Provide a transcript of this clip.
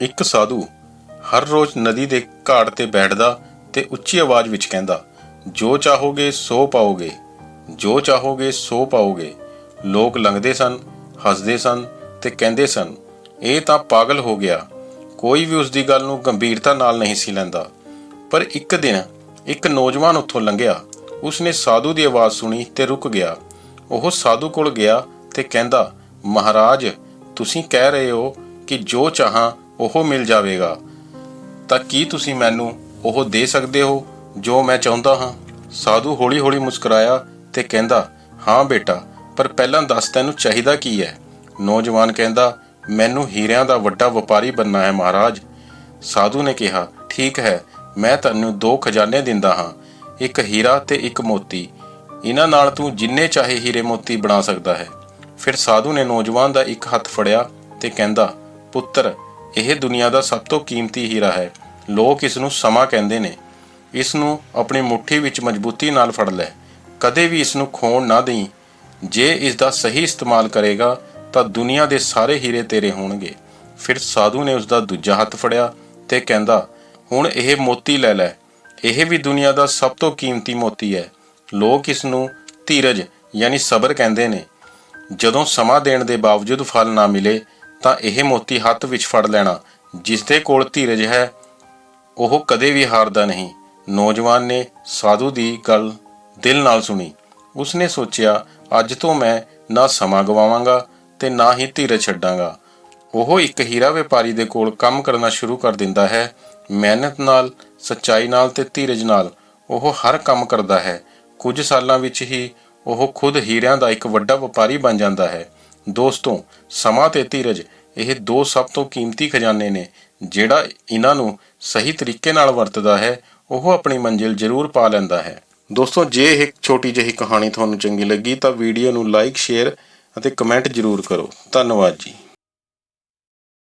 ਇੱਕ ਸਾਧੂ ਹਰ ਰੋਜ਼ ਨਦੀ ਦੇ ਘਾਟ ਤੇ ਬੈਠਦਾ ਤੇ ਉੱਚੀ ਆਵਾਜ਼ ਵਿੱਚ ਕਹਿੰਦਾ, ਜੋ ਚਾਹੋਗੇ ਸੋ ਪਾਓਗੇ, ਜੋ ਚਾਹੋਗੇ ਸੋ ਪਾਓਗੇ। ਲੋਕ ਲੰਘਦੇ ਸਨ, ਹੱਸਦੇ ਸਨ ਤੇ ਕਹਿੰਦੇ ਸਨ, ਇਹ ਤਾਂ ਪਾਗਲ ਹੋ ਗਿਆ, ਕੋਈ ਵੀ ਉਸ ਦੀ ਗੱਲ ਨੂੰ ਗੰਭੀਰਤਾ ਨਾਲ ਨਹੀਂ ਸੀ ਲੈਂਦਾ। ਪਰ ਇੱਕ ਦਿਨ ਇੱਕ ਨੌਜਵਾਨ ਉੱਥੋਂ ਲੰਘਿਆ। ਉਸਨੇ ਸਾਧੂ ਦੀ ਆਵਾਜ਼ ਸੁਣੀ ਤੇ ਰੁਕ ਗਿਆ। ਉਹ ਸਾਧੂ ਕੋਲ ਗਿਆ ਤੇ ਕਹਿੰਦਾ, ਮਹਾਰਾਜ, ਤੁਸੀਂ ਕਹਿ ਰਹੇ ਹੋ ਕਿ ਜੋ ਚਾਹਾਂ ਉਹ ਮਿਲ ਜਾਵੇਗਾ। ਤਾਂ ਕੀ ਤੁਸੀਂ ਮੈਨੂੰ ਉਹ ਦੇ ਸਕਦੇ ਹੋ ਜੋ ਮੈਂ ਚਾਹੁੰਦਾ ਹਾਂ? ਸਾਧੂ ਹੌਲੀ-ਹੌਲੀ ਮੁਸਕਰਾਇਆ ਤੇ ਕਹਿੰਦਾ, ਹਾਂ ਬੇਟਾ, ਪਰ ਪਹਿਲਾਂ ਦੱਸ ਤੈਨੂੰ ਚਾਹੀਦਾ ਕੀ ਹੈ? ਨੌਜਵਾਨ ਕਹਿੰਦਾ, ਮੈਨੂੰ ਹੀਰਿਆਂ ਦਾ ਵੱਡਾ ਵਪਾਰੀ ਬਣਨਾ ਹੈ ਮਹਾਰਾਜ। ਸਾਧੂ ਨੇ ਕਿਹਾ, ਠੀਕ ਹੈ, ਮੈਂ ਤੈਨੂੰ ਦੋ ਖਜ਼ਾਨੇ ਦਿੰਦਾ ਹਾਂ, ਇੱਕ ਹੀਰਾ ਤੇ ਇੱਕ ਮੋਤੀ। ਇਹਨਾਂ ਨਾਲ ਤੂੰ ਜਿੰਨੇ ਚਾਹੇ ਹੀਰੇ ਮੋਤੀ ਬਣਾ ਸਕਦਾ ਹੈ। ਫਿਰ ਸਾਧੂ ਨੇ ਨੌਜਵਾਨ ਦਾ ਇੱਕ ਹੱਥ ਫੜਿਆ ਤੇ ਕਹਿੰਦਾ, ਪੁੱਤਰ ਇਹ ਦੁਨੀਆ ਦਾ ਸਭ ਤੋਂ ਕੀਮਤੀ ਹੀਰਾ ਹੈ। ਲੋਕ ਇਸ ਨੂੰ ਸਮਾਂ ਕਹਿੰਦੇ ਨੇ। ਇਸ ਨੂੰ ਆਪਣੀ ਮੁਠੀ ਵਿੱਚ ਮਜ਼ਬੂਤੀ ਨਾਲ ਫੜ ਲੈ। ਕਦੇ ਵੀ ਇਸ ਨੂੰ ਖੋਣ ਨਾ ਦੇਈ। ਜੇ ਇਸ ਦਾ ਸਹੀ ਇਸਤੇਮਾਲ ਕਰੇਗਾ, ਤਾਂ ਦੁਨੀਆ ਦੇ ਸਾਰੇ ਹੀਰੇ ਤੇਰੇ ਹੋਣਗੇ। ਫਿਰ ਸਾਧੂ ਨੇ ਉਸ ਦਾ ਦੂਜਾ ਹੱਥ ਫੜਿਆ ਤੇ ਕਹਿੰਦਾ, ਹੁਣ ਇਹ ਮੋਤੀ ਲੈ ਲੈ। ਇਹ ਵੀ ਦੁਨੀਆ ਦਾ ਸਭ ਤੋਂ ਕੀਮਤੀ ਮੋਤੀ ਹੈ। ਲੋਕ ਇਸ ਨੂੰ ਧੀਰਜ, ਯਾਨੀ ਸਬਰ ਕਹਿੰਦੇ ਨੇ। ਜਦੋਂ ਸਮਾਂ ਦੇਣ ਦੇ ਬਾਵਜੂਦ ਫਲ ਨਾ ਮਿਲੇ ਤਾਂ ਇਹ ਮੋਤੀ ਹੱਥ ਵਿੱਚ ਫੜ ਲੈਣਾ। ਜਿਸ ਦੇ ਕੋਲ ਧੀਰਜ ਹੈ, ਉਹ ਕਦੇ ਵੀ ਹਾਰਦਾ ਨਹੀਂ। ਨੌਜਵਾਨ ਨੇ ਸਾਧੂ ਦੀ ਗੱਲ ਦਿਲ ਨਾਲ ਸੁਣੀ। ਉਸਨੇ ਸੋਚਿਆ, ਅੱਜ ਤੋਂ ਮੈਂ ਨਾ ਸਮਾਂ ਗਵਾਵਾਂਗਾ ਤੇ ਨਾ ਹੀ ਧੀਰਜ ਛੱਡਾਂਗਾ। ਉਹ ਇੱਕ ਹੀਰਾ ਵਪਾਰੀ ਦੇ ਕੋਲ ਕੰਮ ਕਰਨਾ ਸ਼ੁਰੂ ਕਰ ਦਿੰਦਾ ਹੈ। ਮਿਹਨਤ ਨਾਲ, ਸੱਚਾਈ ਨਾਲ ਤੇ ਧੀਰਜ ਨਾਲ ਉਹ ਹਰ ਕੰਮ ਕਰਦਾ ਹੈ। ਕੁਝ ਸਾਲਾਂ ਵਿੱਚ ਹੀ ਉਹ ਖੁਦ ਹੀਰਿਆਂ ਦਾ ਇੱਕ ਵੱਡਾ ਵਪਾਰੀ ਬਣ ਜਾਂਦਾ ਹੈ। ਦੋਸਤੋ, ਸਮਾਂ ਤੇ ਧੀਰਜ, ਇਹ ਦੋ ਸਭ ਤੋਂ ਕੀਮਤੀ ਖਜ਼ਾਨੇ ਨੇ, ਜਿਹੜਾ ਇਹਨਾਂ ਨੂੰ ਸਹੀ ਤਰੀਕੇ ਨਾਲ ਵਰਤਦਾ ਹੈ, ਉਹ ਆਪਣੀ ਮੰਜ਼ਿਲ ਜ਼ਰੂਰ ਪਾ ਲੈਂਦਾ ਹੈ। ਦੋਸਤੋ, ਜੇ ਇਹ ਛੋਟੀ ਜਿਹੀ ਕਹਾਣੀ ਤੁਹਾਨੂੰ ਚੰਗੀ ਲੱਗੀ, ਤਾਂ ਵੀਡੀਓ ਨੂੰ ਲਾਈਕ ਸ਼ੇਅਰ ਅਤੇ ਕਮੈਂਟ ਜ਼ਰੂਰ ਕਰੋ। ਧੰਨਵਾਦ ਜੀ।